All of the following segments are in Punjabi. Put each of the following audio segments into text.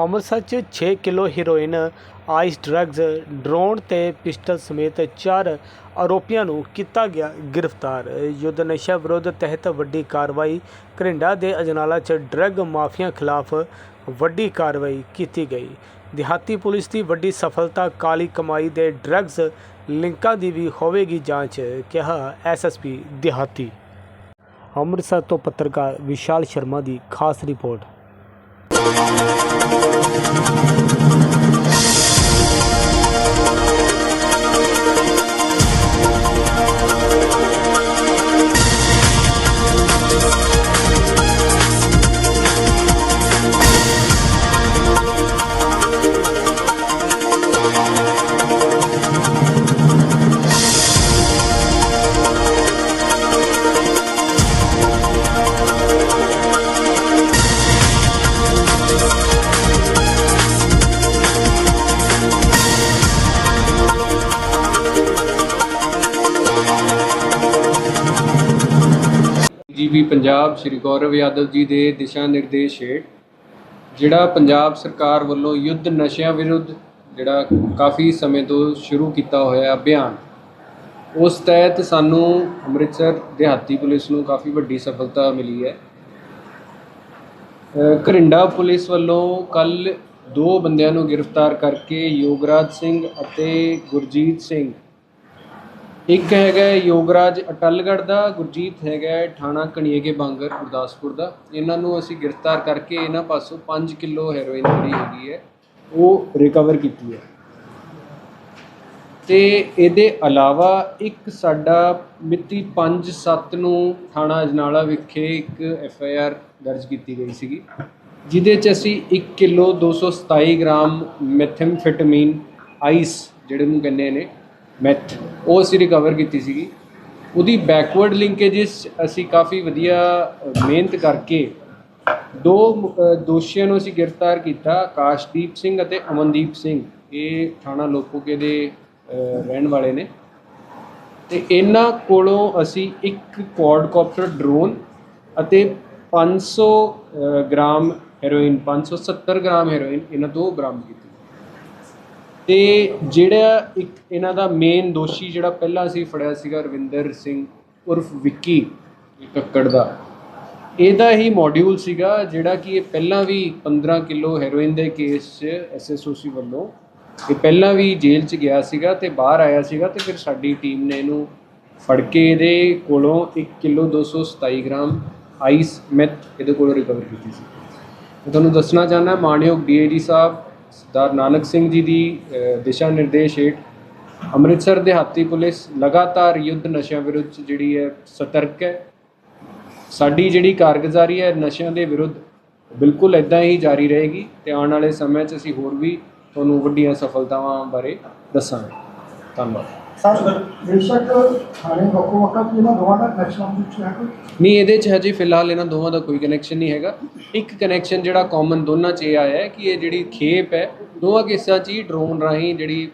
ਅੰਮ੍ਰਿਤਸਰ 'ਚ 6 kilo heroin, ice drugs drone ਤੇ ਪਿਸਟਲ ਸਮੇਤ ਚਾਰ ਆਰੋਪੀਆਂ ਨੂੰ ਕੀਤਾ ਗਿਆ ਗ੍ਰਿਫਤਾਰ। ਯੁੱਧ ਨਸ਼ਾ ਵਿਰੋਧ ਤਹਿਤ ਵੱਡੀ ਕਾਰਵਾਈ, ਘਰਿੰਡਾ ਦੇ ਅਜਨਾਲਾ 'ਚ ਡਰੱਗ ਮਾਫੀਆ ਖਿਲਾਫ ਵੱਡੀ ਕਾਰਵਾਈ ਕੀਤੀ ਗਈ। ਦਿਹਾਤੀ ਪੁਲਿਸ ਦੀ ਵੱਡੀ ਸਫਲਤਾ, ਕਾਲੀ ਕਮਾਈ ਦੇ ਡਰੱਗਸ ਲਿੰਕਾਂ ਦੀ ਵੀ ਹੋਵੇਗੀ ਜਾਂਚ, ਕਿਹਾ ਐਸਐਸਪੀ ਦਿਹਾਤੀ। ਅੰਮ੍ਰਿਤਸਰ ਤੋਂ ਪੱਤਰਕਾਰ ਵਿਸ਼ਾਲ ਸ਼ਰਮਾ ਦੀ ਖਾਸ ਰਿਪੋਰਟ। ਜੀਬੀ ਪੰਜਾਬ ਸ਼੍ਰੀ ਗੌਰਵ ਯਾਦਵ ਜੀ ਦੇ ਦਿਸ਼ਾ ਨਿਰਦੇਸ਼ ਹੇਠ ਜਿਹੜਾ ਪੰਜਾਬ ਸਰਕਾਰ ਵੱਲੋਂ ਯੁੱਧ ਨਸ਼ਿਆਂ ਵਿਰੁੱਧ ਜਿਹੜਾ ਕਾਫੀ ਸਮੇਂ ਤੋਂ ਸ਼ੁਰੂ ਕੀਤਾ ਹੋਇਆ ਅਭਿਆਨ ਉਸ ਤਹਿਤ ਸਾਨੂੰ ਅੰਮ੍ਰਿਤਸਰ ਦਿਹਾਤੀ ਪੁਲਿਸ ਨੂੰ ਕਾਫੀ ਵੱਡੀ ਸਫਲਤਾ ਮਿਲੀ ਹੈ। ਅ, ਘਰਿੰਡਾ ਪੁਲਿਸ ਵੱਲੋਂ ਕੱਲ ਦੋ ਬੰਦਿਆਂ ਨੂੰ ਗ੍ਰਿਫਤਾਰ ਕਰਕੇ ਯੋਗਰਾਜ ਸਿੰਘ ਅਤੇ ਗੁਰਜੀਤ ਸਿੰਘ ਇੱਕ ਹੈਗਾ ਯੋਗਰਾਜ ਅਟਲਗੜ੍ਹ ਦਾ, ਗੁਰਜੀਤ ਹੈਗਾ ਹੈ ਥਾਣਾ ਕਣੀਏਕੇ ਬਾਂਗਰ, ਗੁਰਦਾਸਪੁਰ ਦਾ। ਇਹਨਾਂ ਨੂੰ ਅਸੀਂ ਗ੍ਰਿਫਤਾਰ ਕਰਕੇ ਇਹਨਾਂ ਪਾਸੋਂ 5 ਕਿਲੋ ਹੈਰੋਇਨ ਜਿਹੜੀ ਹੈਗੀ ਹੈ। ਉਹ ਰਿਕਵਰ ਕੀਤੀ ਹੈ। ਤੇ ਇਹਦੇ ਇਲਾਵਾ ਇੱਕ ਸਾਡਾ ਮਿਤੀ 5/7 ਨੂੰ ਥਾਣਾ ਅਜਨਾਲਾ ਵਿਖੇ ਇੱਕ ਐਫ ਆਈ ਆਰ ਦਰਜ ਕੀਤੀ ਗਈ ਸੀਗੀ, ਜਿਹਦੇ ਚ ਅਸੀਂ 1 ਕਿਲੋ 227 ਗ੍ਰਾਮ ਮੈਥੈਮਫੈਟਾਮੀਨ ਆਈਸ, ਜਿਹੜੇ ਨੂੰ ਕਹਿੰਦੇ ਨੇ ਮੈਥ ਉਹ ਅਸੀਂ ਰਿਕਵਰ ਕੀਤੀ ਸੀਗੀ। ਉਹਦੀ ਬੈਕਵਰਡ ਲਿੰਕੇजेस ਅਸੀਂ ਕਾਫੀ ਵਧੀਆ ਮਿਹਨਤ ਕਰਕੇ ਦੋ ਦੋਸ਼ੀਆਂ ਨੂੰ ਅਸੀਂ ਗ੍ਰਿਫਤਾਰ ਕੀਤਾ ਆਕਾਸ਼ਦੀਪ ਸਿੰਘ ਅਤੇ ਅਮਨਦੀਪ ਸਿੰਘ। ਇਹ ਥਾਣਾ ਲੋਪੋਕੇ ਦੇ ਰਹਿਣ ਵਾਲੇ ਨੇ। ਤੇ ਇਹਨਾਂ ਕੋਲੋਂ ਅਸੀਂ ਇੱਕ ਕੁਆਡਕਾਪਟਰ ਡਰੋਨ ਅਤੇ 500 ਅ, ਗ੍ਰਾਮ ਹੈਰੋਇਨ 570 ਗ੍ਰਾਮ ਹੈਰੋਇਨ ਇਹਨਾਂ ਤੋਂ ਬਰਾਮਦ ਕੀਤੀ। ਤੇ ਜਿਹੜਾ ਇੱਕ ਇਹਨਾਂ ਦਾ ਮੇਨ ਦੋਸ਼ੀ ਜਿਹੜਾ ਪਹਿਲਾਂ ਅਸੀਂ ਫੜਿਆ ਸੀਗਾ ਰਵਿੰਦਰ ਸਿੰਘ ਉਰਫ ਵਿੱਕੀ ਕੱਕੜ ਦਾ, ਇਹਦਾ ਹੀ ਮੋਡਿਊਲ ਸੀਗਾ ਜਿਹੜਾ ਕਿ ਇਹ ਪਹਿਲਾਂ ਵੀ 15 ਕਿਲੋ ਹੈਰੋਇਨ ਦੇ ਕੇਸ 'ਚ ਐਸਐਸਓਸੀ ਵੱਲੋਂ, ਇਹ ਪਹਿਲਾਂ ਵੀ ਜੇਲ੍ਹ 'ਚ ਗਿਆ ਸੀਗਾ ਤੇ ਬਾਹਰ ਆਇਆ ਸੀਗਾ ਤੇ ਫਿਰ ਸਾਡੀ ਟੀਮ ਨੇ ਇਹਨੂੰ ਫੜ ਕੇ ਇਹਦੇ ਕੋਲੋਂ 1 ਕਿਲੋ 227 ਗ੍ਰਾਮ ਆਈਸ ਮੈਥ ਇਹਦੇ ਕੋਲੋਂ ਰਿਕਵਰ ਕੀਤੀ ਸੀ। ਮੈਂ ਤੁਹਾਨੂੰ ਦੱਸਣਾ ਚਾਹੁੰਦਾ ਮਾਨਯੋਗ ਡੀਏਜੀ ਸਾਹਿਬ ਸਰਦਾਰ ਨਾਨਕ ਸਿੰਘ ਜੀ ਦੀ ਦਿਸ਼ਾ ਨਿਰਦੇਸ਼ ਹੇਠ ਅੰਮ੍ਰਿਤਸਰ ਦਿਹਾਤੀ ਪੁਲਿਸ ਲਗਾਤਾਰ ਯੁੱਧ ਨਸ਼ਿਆਂ ਵਿਰੁੱਧ ਜਿਹੜੀ ਹੈ ਸਤਰਕ ਹੈ। ਸਾਡੀ ਜਿਹੜੀ ਕਾਰਗੁਜ਼ਾਰੀ ਹੈ, ਨਸ਼ਿਆਂ ਦੇ ਵਿਰੁੱਧ ਬਿਲਕੁਲ ਇਦਾਂ ਹੀ ਜਾਰੀ ਰਹੇਗੀ ਤੇ ਆਉਣ ਵਾਲੇ ਸਮੇਂ 'ਚ ਅਸੀਂ ਹੋਰ ਵੀ ਤੁਹਾਨੂੰ ਵੱਡੀਆਂ ਸਫਲਤਾਵਾਂ ਬਾਰੇ ਦੱਸਾਂਗੇ। ਧੰਨਵਾਦ। ਸਰ ਬੇਸ਼ੱਕ ਥਾਣੇ ਵੱਖੋ ਵੱਖਰਾ ਕਿ ਇਹਨਾਂ ਦੋਵਾਂ ਦਾ ਕਨੈਕਸ਼ਨ ਵਿੱਚ ਹੈ ਕੋਈ ਨਹੀਂ ਇਹਦੇ 'ਚ ਹਜੇ ਫਿਲਹਾਲ ਇਹਨਾਂ ਦੋਵਾਂ ਦਾ ਕੋਈ ਕਨੈਕਸ਼ਨ ਨਹੀਂ ਹੈਗਾ। ਇੱਕ ਕਨੈਕਸ਼ਨ ਜਿਹੜਾ ਕਾਮਨ ਦੋਨਾਂ 'ਚ ਇਹ ਆਇਆ ਹੈ ਕਿ ਇਹ ਜਿਹੜੀ ਖੇਪ ਹੈ ਦੋਵਾਂ ਕੇਸਾਂ 'ਚ ਹੀ ਡਰੋਨ ਰਾਹੀਂ ਜਿਹੜੀ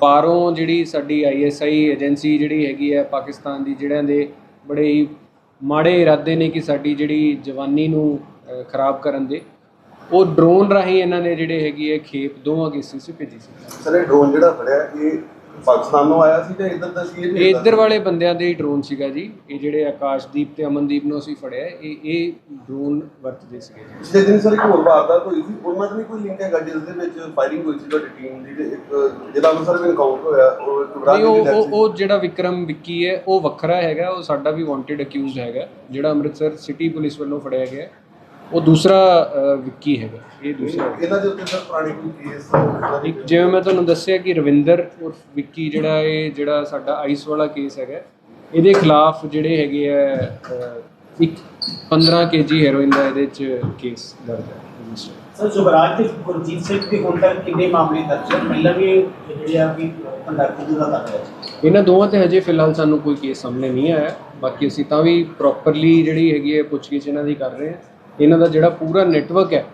ਪਾਰੋਂ ਜਿਹੜੀ ਸਾਡੀ ਆਈਐਸਆਈ ਏਜੰਸੀ ਜਿਹੜੀ ਹੈਗੀ ਹੈ ਪਾਕਿਸਤਾਨ ਦੀ ਜਿਹੜਿਆਂ ਦੇ ਬੜੇ ਹੀ ਮਾੜੇ ਇਰਾਦੇ ਨੇ ਕਿ ਸਾਡੀ ਜਿਹੜੀ ਜਵਾਨੀ ਨੂੰ ਖਰਾਬ ਕਰਨ ਦੇ ਉਹ ਡਰੋਨ ਰਾਹੀਂ ਇਹਨਾਂ ਨੇ ਜਿਹੜੇ ਹੈਗੀ ਹੈ ਖੇਪ ਦੋਵਾਂ ਕੇਸਾਂ 'ਚ ਭੇਜੀ ਸੀ। ਸਰ ਇਹ ਡਰੋਨ ਜਿਹੜਾ ਫੜਿਆ ਇਹ ਪਾਕਿਸਤਾਨੋਂ ਆਇਆ ਸੀ ਤੇ ਇੱਧਰ ਦਾ ਸੀ ਇਹ ਇੱਧਰ ਵਾਲੇ ਬੰਦਿਆਂ ਦੇ ਹੀ ਡਰੋਨ ਸੀਗਾ ਜੀ। ਇਹ ਜਿਹੜੇ ਆਕਾਸ਼ਦੀਪ ਤੇ ਅਮਨਦੀਪ ਨੂੰ ਅਸੀਂ ਫੜਿਆ ਇਹ ਇਹ ਡਰੋਨ ਵਰਤਦੇ ਸੀਗੇ ਜੀ। ਪਿਛਲੇ ਦਿਨ ਸਰ ਇੱਕ ਹੋਰ ਵਾਰਦਾਤ ਹੋਈ ਸੀ ਉਹਨਾਂ ਦਾ ਵੀ ਕੋਈ ਲਿੰਕ ਹੈਗਾ ਜਿਸ ਦੇ ਵਿੱਚ ਫਾਇਰਿੰਗ ਹੋਈ ਸੀ ਤੁਹਾਡੀ ਟੀਮ ਦੀ ਤੇ ਇੱਕ ਜਿਹੜਾ ਅੰਮ੍ਰਿਤਸਰ ਵਿੱਚ ਇਨਕਾਊਂਟਰ ਹੋਇਆ ਉਹ ਨਹੀਂ ਉਹ ਦੀ ਉਹ ਉਹ ਜਿਹੜਾ ਵਿਕਰਮ ਵਿੱਕੀ ਹੈ ਉਹ ਵੱਖਰਾ ਹੈਗਾ ਉਹ ਸਾਡਾ ਵੀ ਵਾਂਟਡ ਅਕਿਊਜ਼ਡ ਹੈਗਾ ਜਿਹੜਾ ਅੰਮ੍ਰਿਤਸਰ ਸਿਟੀ ਪੁਲਿਸ ਵੱਲੋਂ ਫੜਿਆ ਗਿਆ। ਉਹ ਦੂਸਰਾ ਵਿੱਕੀ ਹੈਗਾ। ਇਹ ਦੂਸਰਾ। ਇਹਨਾਂ ਦੇ ਉੱਤੇ ਸਰ ਪੁਰਾਣੀ ਕੋਈ ਕੇਸ ਇੱਕ ਜਿਵੇਂ ਮੈਂ ਤੁਹਾਨੂੰ ਦੱਸਿਆ ਕਿ ਰਵਿੰਦਰ ਉਰਫ ਵਿੱਕੀ ਜਿਹੜਾ ਇਹ ਜਿਹੜਾ ਸਾਡਾ ਆਈਸ ਵਾਲਾ ਕੇਸ ਹੈਗਾ ਇਹਦੇ ਖਿਲਾਫ ਜਿਹੜੇ ਹੈਗੇ ਆ ਇੱਕ 15 ਕੇਜੀ ਹੈਰੋਇਨ ਦਾ ਇਹਦੇ ਚ ਕੇਸ ਦਰਜ ਹੈ। ਸਰ ਜੁਗਰਾਜ ਤੇ ਗੁਰਜੀਤ ਸਿੰਘ ਦੇ ਹੁਣ ਤੱਕ ਕਿੰਨੇ ਮਾਮਲੇ ਦਰਜ ਹਨ? ਪਹਿਲਾਂ ਵੀ ਜਿਹੜੇ ਆ ਵੀ ਕੰਡਕਟਰ ਦਾ ਕਰ ਰਿਹਾ ਸੀ ਇਹਨਾਂ ਦੋਵਾਂ ਤੇ ਹਜੇ ਫਿਲਹਾਲ ਸਾਨੂੰ ਕੋਈ ਕੇਸ ਸਾਹਮਣੇ ਨਹੀਂ ਆਇਆ। ਬਾਕੀ ਅਸੀਂ ਤਾਂ ਵੀ ਪ੍ਰੋਪਰਲੀ ਜਿਹੜੀ ਹੈਗੀ ਹੈ ਪੁੱਛਗਿੱਛ ਇਹਨਾਂ ਦੀ ਕਰ ਰਹੇ ਹਾਂ। ਇਹਨਾਂ ਦਾ ਜਿਹੜਾ ਪੂਰਾ ਨੈਟਵਰਕ ਹੈ,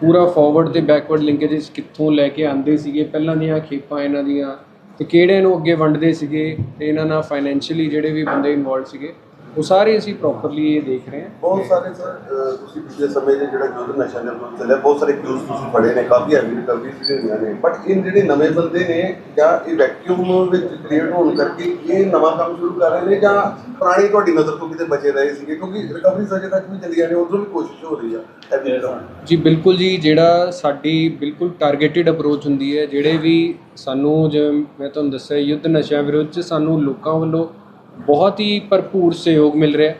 ਪੂਰਾ ਫਾਰਵਰਡ ਤੇ ਬੈਕਵਰਡ ਲਿੰਕੇजेस ਕਿੱਥੋਂ ਲੈ ਕੇ ਆਂਦੇ ਸੀਗੇ, ਪਹਿਲਾਂ ਦੀਆਂ ਖੇਪਾਂ ਇਹਨਾਂ ਦੀਆਂ ਤੇ ਕਿਹੜੇ ਨੂੰ ਅੱਗੇ ਵੰਡਦੇ ਸੀਗੇ ਤੇ ਇਹਨਾਂ ਨਾਲ ਫਾਈਨੈਂਸ਼ੀਅਲੀ ਜਿਹੜੇ ਵੀ ਬੰਦੇ ਇਨਵੋਲਡ ਸੀਗੇ ਉਹ ਸਾਰੇ ਅਸੀਂ ਪ੍ਰੋਪਰਲੀ ਇਹ ਦੇਖ ਰਹੇ ਹਾਂ। ਬਹੁਤ ਸਾਰੇ ਸਰ ਤੁਸੀਂ ਪਿਛਲੇ ਸਮੇਂ ਦੇ ਜਿਹੜਾ ਯੁੱਧ ਨਸ਼ਾ ਦੇ ਵਿਰੁੱਧ ਚੱਲਿਆ ਬਹੁਤ ਸਾਰੇ ਕਿਊਜ਼ ਤੁਸੀਂ ਫੜੇ ਨੇ ਕਾਫੀ ਹੈਵੀ ਰਿਕਵਰੀ ਵੀ ਹੋਈਆਂ ਨੇ। ਬਟ ਇਹ ਜਿਹੜੇ ਨਵੇਂ ਬੰਦੇ ਨੇ ਜਾਂ ਇਹ ਵੈਕਿਊਮ ਵਿੱਚ ਕ੍ਰੀਏਟ ਹੋਣ ਕਰਕੇ ਇਹ ਨਵਾਂ ਕੰਮ ਸ਼ੁਰੂ ਕਰ ਰਹੇ ਨੇ ਜਾਂ ਪੁਰਾਣੀ ਤੁਹਾਡੀ ਨਜ਼ਰ ਤੋਂ ਕਿਤੇ ਬਚੇ ਰਹੇ ਸੀਗੇ? ਕਿਉਂਕਿ ਰਿਕਵਰੀ ਅਜੇ ਤੱਕ ਵੀ ਚੱਲੀਆਂ ਨੇ ਉਧਰੋਂ ਵੀ ਕੋਸ਼ਿਸ਼ ਹੋ ਰਹੀ ਆ ਜੀ ਬਿਲਕੁਲ ਜੀ ਜਿਹੜਾ ਸਾਡੀ ਬਿਲਕੁਲ ਟਾਰਗੇਟਿਡ ਅਪਰੋਚ ਹੁੰਦੀ ਹੈ ਜਿਹੜੇ ਵੀ ਸਾਨੂੰ ਜਿਵੇਂ ਮੈਂ ਤੁਹਾਨੂੰ ਦੱਸਿਆ ਯੁੱਧ ਨਸ਼ਿਆਂ ਵਿਰੁੱਧ ਸਾਨੂੰ ਲੋਕਾਂ ਵੱਲੋਂ ਬਹੁਤ ਹੀ ਭਰਪੂਰ ਸਹਿਯੋਗ ਮਿਲ ਰਿਹਾ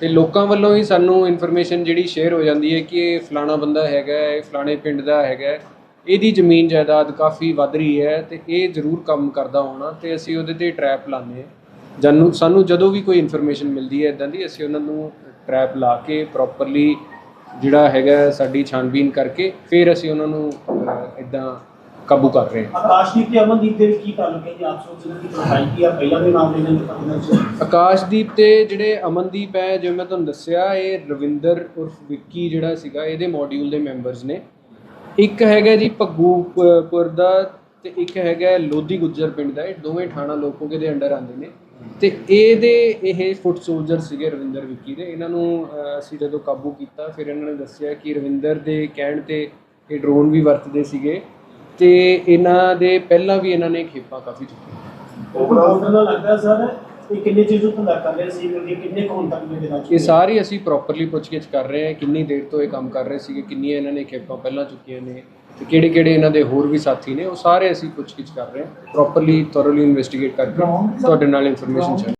ਤੇ ਲੋਕਾਂ ਵੱਲੋਂ ਹੀ ਸਾਨੂੰ ਇਨਫੋਰਮੇਸ਼ਨ ਜਿਹੜੀ ਸ਼ੇਅਰ ਹੋ ਜਾਂਦੀ ਹੈ ਕਿ ਇਹ ਫਲਾਣਾ ਬੰਦਾ ਹੈਗਾ ਇਹ ਫਲਾਣੇ ਪਿੰਡ ਦਾ ਹੈਗਾ ਇਹਦੀ ਜ਼ਮੀਨ ਜਾਇਦਾਦ ਕਾਫੀ ਵੱਧ ਰਹੀ ਹੈ ਤੇ ਇਹ ਜ਼ਰੂਰ ਕੰਮ ਕਰਦਾ ਹੋਣਾ ਤੇ ਅਸੀਂ ਉਹਦੇ ਤੇ ਟਰੈਪ ਲਾਉਂਦੇ ਹਾਂ। ਜਾਨੂੰ, ਸਾਨੂੰ ਜਦੋਂ ਵੀ ਕੋਈ ਇਨਫੋਰਮੇਸ਼ਨ ਮਿਲਦੀ ਹੈ ਇਦਾਂ ਦੀ ਅਸੀਂ ਉਹਨਾਂ ਨੂੰ ਟਰੈਪ ਲਾ ਕੇ ਪ੍ਰੋਪਰਲੀ ਜਿਹੜਾ ਹੈਗਾ ਸਾਡੀ ਛਾਨਬੀਨ ਕਰਕੇ ਫਿਰ ਅਸੀਂ ਉਹਨਾਂ ਨੂੰ ਇਦਾਂ ਕਾਬੂ ਕਰ ਰਹੇ ਹਾਂ। ਆਕਾਸ਼ਦੀਪ ਤੇ ਅਮਨਦੀਪ ਦੇ ਵਿੱਚ ਕੀ ਤਾਲੁਕ ਹੈ? ਜੀ ਆਪ ਸੋਚ ਰਹੇ ਕਿ ਪ੍ਰੋਫਾਈਲ ਕੀ ਆ ਪਹਿਲਾਂ ਵੀ ਮਾਮਲੇ ਨੇ ਉਹਨਾਂ ਚ ਆਕਾਸ਼ਦੀਪ ਤੇ ਜਿਹੜੇ ਅਮਨਦੀਪ ਹੈ ਜਿਵੇਂ ਮੈਂ ਤੁਹਾਨੂੰ ਦੱਸਿਆ ਇਹ ਰਵਿੰਦਰ ਉਰਫ ਵਿੱਕੀ ਜਿਹੜਾ ਸੀਗਾ ਇਹਦੇ ਮੋਡਿਊਲ ਦੇ ਮੈਂਬਰਸ ਨੇ। ਇੱਕ ਹੈਗਾ ਜੀ ਭੱਗੂਪੁਰ ਦਾ ਤੇ ਇੱਕ ਹੈਗਾ ਲੋਧੀ ਗੁੱਜਰ ਪਿੰਡ ਦਾ। ਇਹ ਦੋਵੇਂ ਥਾਣਾ ਲੋਕੋਗੇ ਦੇ ਅੰਡਰ ਆਉਂਦੇ ਨੇ। ਤੇ ਇਹਦੇ ਇਹ ਫੁੱਟ ਸੋਲਜਰ ਸੀਗੇ ਰਵਿੰਦਰ ਵਿੱਕੀ ਦੇ। ਇਹਨਾਂ ਨੂੰ ਅਸੀਂ ਜਦੋਂ ਕਾਬੂ ਕੀਤਾ ਫਿਰ ਇਹਨਾਂ ਨੇ ਦੱਸਿਆ ਕਿ ਰਵਿੰਦਰ ਦੇ ਕਹਿਣ ਤੇ ਇਹ ਡਰੋਨ ਵੀ ਵਰਤਦੇ ਸੀਗੇ। ਤੇ ਇਹਨਾਂ ਦੇ ਪਹਿਲਾਂ ਵੀ ਇਹਨਾਂ ਨੇ ਖੇਪਾਂ ਕਾਫੀ ਚੁੱਕੀਆਂ। ਓਵਰਆਲ ਦਾ ਲੱਗਦਾ ਸਰ ਇਹ ਕਿੰਨੇ ਚਿਰ ਤੋਂ ਕਰ ਰਹੇ ਸੀ ਕਿੰਨੇ ਕੁ ਹੁਣ ਤੱਕ ਦਿਨਾਂ ਚ ਇਹ ਸਾਰੀ ਅਸੀਂ ਪ੍ਰੋਪਰਲੀ ਪੁੱਛਗਿੱਛ ਕਰ ਰਹੇ ਹਾਂ ਕਿੰਨੀ ਦੇਰ ਤੋਂ ਇਹ ਕੰਮ ਕਰ ਰਹੇ ਸੀਗੇ ਕਿੰਨੀਆਂ ਇਹਨਾਂ ਨੇ ਖੇਪਾਂ ਪਹਿਲਾਂ ਚੁੱਕੀਆਂ ਨੇ ਤੇ ਕਿਹੜੇ ਕਿਹੜੇ ਇਹਨਾਂ ਦੇ ਹੋਰ ਵੀ ਸਾਥੀ ਨੇ ਉਹ ਸਾਰੇ ਅਸੀਂ ਪੁੱਛਗਿੱਛ ਕਰ ਰਹੇ ਹਾਂ ਪ੍ਰੋਪਰਲੀ ਥੋਰਲੀ ਇਨਵੈਸਟੀਗੇਟ ਕਰਕੇ ਤੁਹਾਡੇ ਨਾਲ ਇਨਫੋਰਮੇਸ਼ਨ